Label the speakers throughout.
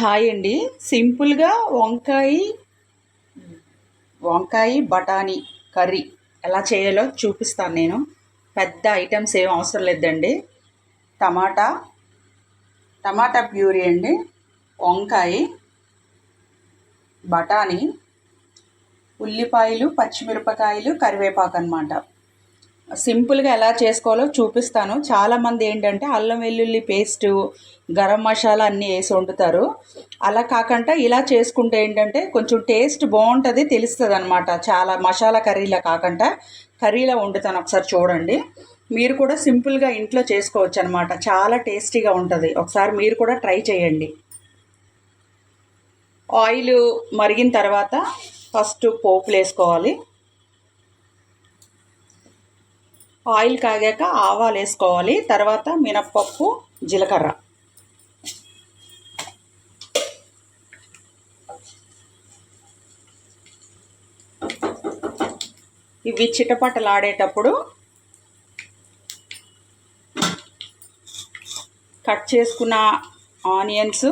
Speaker 1: Hi అండి. సింపుల్గా వంకాయ వంకాయ బఠానీ కర్రీ ఎలా చేయాలో చూపిస్తాను నేను. పెద్ద ఐటమ్స్ ఏం అవసరం లేదండి. టమాటా టమాటా ప్యూరీ అండి. వంకాయ బఠానీ ఉల్లిపాయలు పచ్చిమిరపకాయలు కరివేపాకు అనమాట సింపుల్గా ఎలా చేసుకోవాలో చూపిస్తాను. చాలామంది ఏంటంటే అల్లం వెల్లుల్లి పేస్ట్ గరం మసాలా అన్నీ వేసి వండుతారు. అలా కాకుండా ఇలా చేసుకుంటే ఏంటంటే కొంచెం టేస్ట్ బాగుంటుంది తెలుస్తుంది అనమాట చాలా మసాలా కర్రీలా కాకుండా కర్రీలా వండుతాను ఒకసారి చూడండి. మీరు కూడా సింపుల్గా ఇంట్లో చేసుకోవచ్చు అనమాట చాలా టేస్టీగా ఉంటుంది. ఒకసారి మీరు కూడా ట్రై చేయండి. ఆయిల్ మరిగిన తర్వాత ఫస్ట్ పోపులు వేసుకోవాలి. ఆయిల్ కాగాక ఆవాలు వేసుకోవాలి. తర్వాత మినప్పప్పు జీలకర్ర. ఇవి చిటపటలాడేటప్పుడు కట్ చేసుకున్న ఆనియన్స్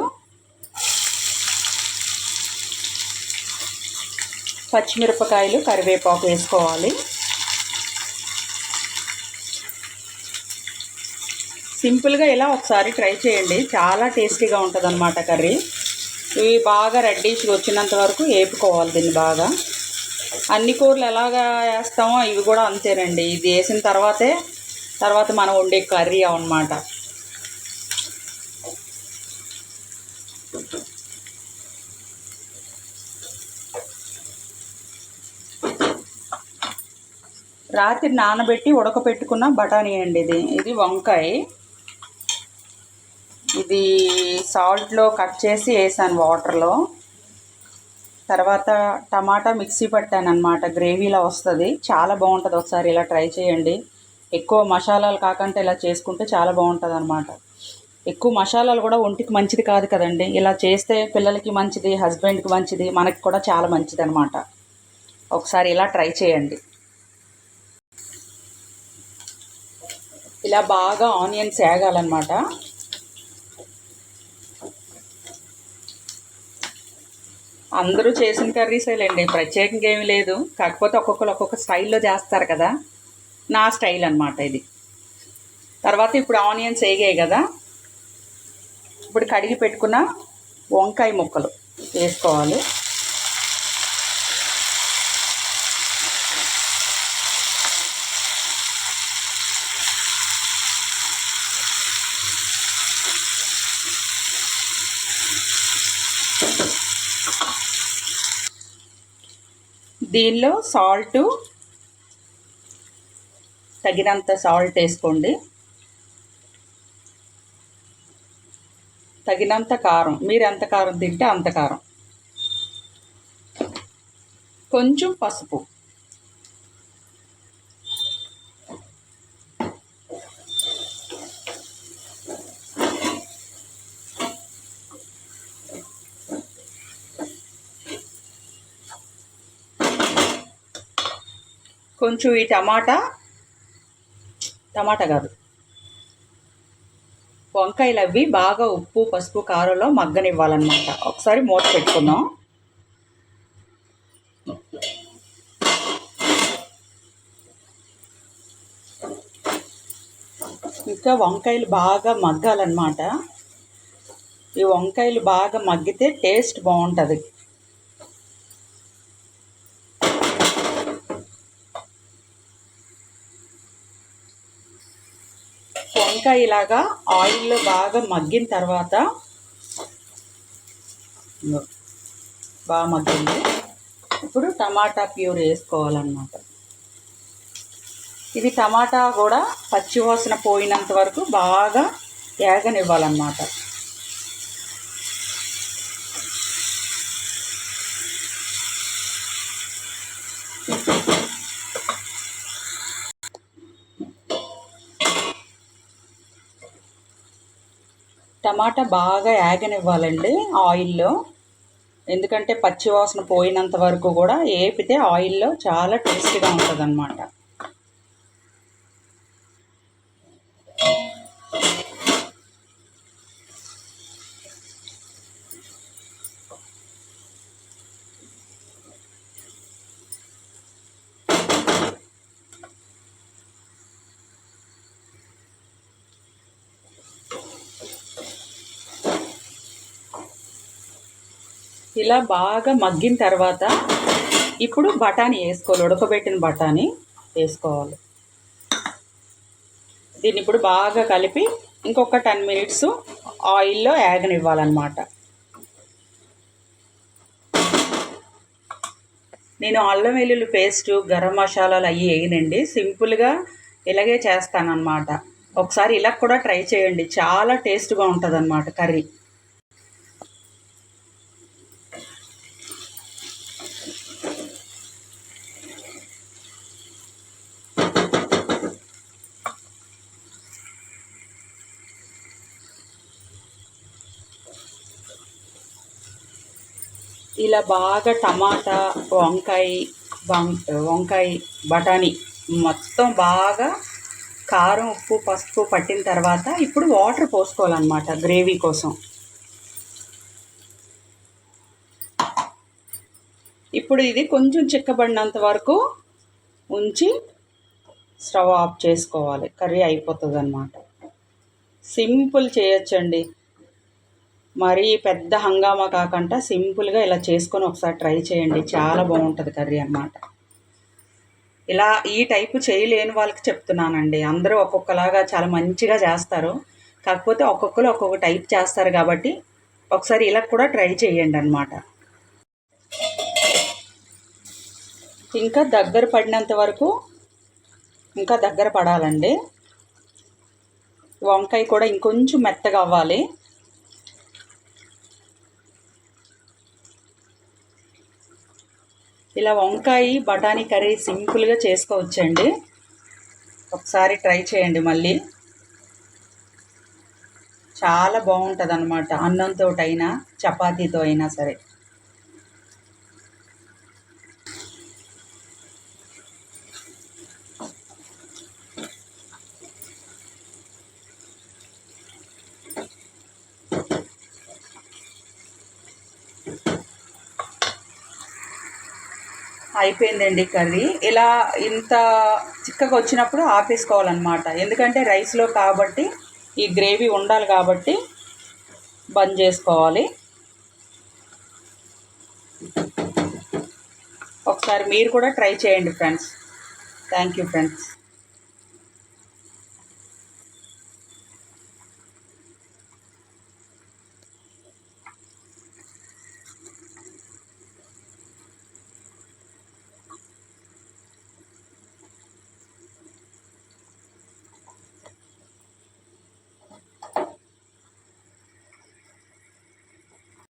Speaker 1: పచ్చిమిరపకాయలు కరివేపాకు వేసుకోవాలి. సింపుల్గా ఇలా ఒకసారి ట్రై చేయండి. చాలా టేస్టీగా ఉంటుంది అనమాట కర్రీ. ఇవి బాగా రెడ్డిష్గా వచ్చినంత వరకు వేపుకోవాలి దీన్ని బాగా. అన్ని కూరలు ఎలాగా వేస్తామో ఇవి కూడా అంతేనండి. ఇది వేసిన తర్వాతే తర్వాత మనం వండే కర్రీ అనమాట రాత్రి నానబెట్టి ఉడకపెట్టుకున్న బఠానీ అండి ఇది. ఇది వంకాయ. ఇది సాల్ట్లో కట్ చేసి వేసాను వాటర్లో. తర్వాత టమాటా మిక్సీ పట్టాను అనమాట గ్రేవీలా వస్తుంది. చాలా బాగుంటుంది ఒకసారి ఇలా ట్రై చేయండి. ఎక్కువ మసాలాలు కాకుండా ఇలా చేసుకుంటే చాలా బాగుంటుంది అనమాట ఎక్కువ మసాలాలు కూడా ఒంటికి మంచిది కాదు కదండి. ఇలా చేస్తే పిల్లలకి మంచిది హస్బెండ్కి మంచిది మనకి కూడా చాలా మంచిది అనమాట ఒకసారి ఇలా ట్రై చేయండి. ఇలా బాగా ఆనియన్స్ వేగాలన్నమాట అందరూ చేసిన కర్రీసేలేండి ప్రత్యేకంగా ఏమీ లేదు. కాకపోతే ఒక్కొక్కరు ఒక్కొక్క స్టైల్లో చేస్తారు కదా. నా స్టైల్ అనమాట ఇది. తర్వాత ఇప్పుడు ఆనియన్స్ వేగాయి కదా. ఇప్పుడు కడిగి పెట్టుకున్న వంకాయ ముక్కలు వేసుకోవాలి. దీనిలో సాల్ట్ తగినంత సాల్ట్ వేసుకోండి. తగినంత కారం. మీరు ఎంత కారం తింటే అంత కారం. కొంచెం పసుపు. కొంచెం ఈ టమాటా టమాటా కాదు. వంకాయలు అవి బాగా ఉప్పు పసుపు కారంలో మగ్గనివ్వాలన్నమాట. ఒకసారి మూత పెట్టుకుందాం. ఇంకా వంకాయలు బాగా మగ్గాలన్నమాట. ఈ వంకాయలు బాగా మగ్గితే టేస్ట్ బాగుంటుంది. వంకాయ ఇలాగా ఆయిల్లో బాగా మగ్గిన తర్వాత బాగా మగ్గింది. ఇప్పుడు టమాటా ప్యూర్ వేసుకోవాలన్నమాట. ఇది టమాటా కూడా పచ్చివాసన పోయినంత వరకు బాగా ఏగనివ్వాలన్నమాట. టమాటా బాగా యాగనివ్వాలండి ఆయిల్లో. ఎందుకంటే పచ్చివాసన పోయినంత వరకు కూడా ఏపితే ఆయిల్లో చాలా టేస్టీగా ఉంటుంది ఇలా బాగా మగ్గిన తర్వాత ఇప్పుడు బఠానీ వేసుకోవాలి ఉడకబెట్టిన బఠానీ వేసుకోవాలి. దీన్ని ఇప్పుడు బాగా కలిపి ఇంకొక టెన్ మినిట్స్ ఆయిల్లో యాగనివ్వాలన్నమాట నేను అల్లం వెల్లుల్లి పేస్ట్ గరం మసాలాలు అవి వేయనండి. సింపుల్గా ఇలాగే చేస్తానన్నమాట. ఒకసారి ఇలా కూడా ట్రై చేయండి. చాలా టేస్ట్గా ఉంటుంది అన్నమాట కర్రీ. ఇలా బాగా టమాటా వంకాయ వంకాయ బఠానీ మొత్తం బాగా కారం ఉప్పు పసుపు పట్టిన తర్వాత ఇప్పుడు వాటర్ పోసుకోవాలన్నమాట గ్రేవీ కోసం. ఇప్పుడు ఇది కొంచెం చిక్కబడినంత వరకు ఉంచి స్టవ్ ఆఫ్ చేసుకోవాలి. కర్రీ అయిపోతుంది అనమాట సింపుల్ చేయొచ్చండి. మరీ పెద్ద హంగామా కాకుండా సింపుల్గా ఇలా చేసుకొని ఒకసారి ట్రై చేయండి. చాలా బాగుంటుంది కర్రీ అన్నమాట. ఇలా ఈ టైపు చేయలేని వాళ్ళకి చెప్తున్నానండి. అందరూ ఒక్కొక్కలాగా చాలా మంచిగా చేస్తారు. కాకపోతే ఒక్కొక్కరు ఒక్కొక్క టైప్ చేస్తారు కాబట్టి ఒకసారి ఇలా కూడా ట్రై చేయండి అనమాట ఇంకా దగ్గర పడినంత వరకు ఇంకా దగ్గర పడాలండి. వంకాయ కూడా ఇంకొంచెం మెత్తగా అవ్వాలి. ఇలా వంకాయ బఠానీ కర్రీ సింపుల్గా చేసుకోవచ్చండి. ఒకసారి ట్రై చేయండి మళ్ళీ. చాలా బాగుంటుంది అనమాట అన్నంతో అయినా చపాతీతో అయినా సరే. అయిపోయిందండి కర్రీ. ఇలా ఇంత చిక్కగా వచ్చినప్పుడు ఆపేసుకోవాలన్నమాట. ఎందుకంటే రైస్లో కాబట్టి ఈ గ్రేవీ ఉండాలి కాబట్టి బంద్ చేసుకోవాలి. ఒకసారి మీరు కూడా ట్రై చేయండి ఫ్రెండ్స్. Thank you friends.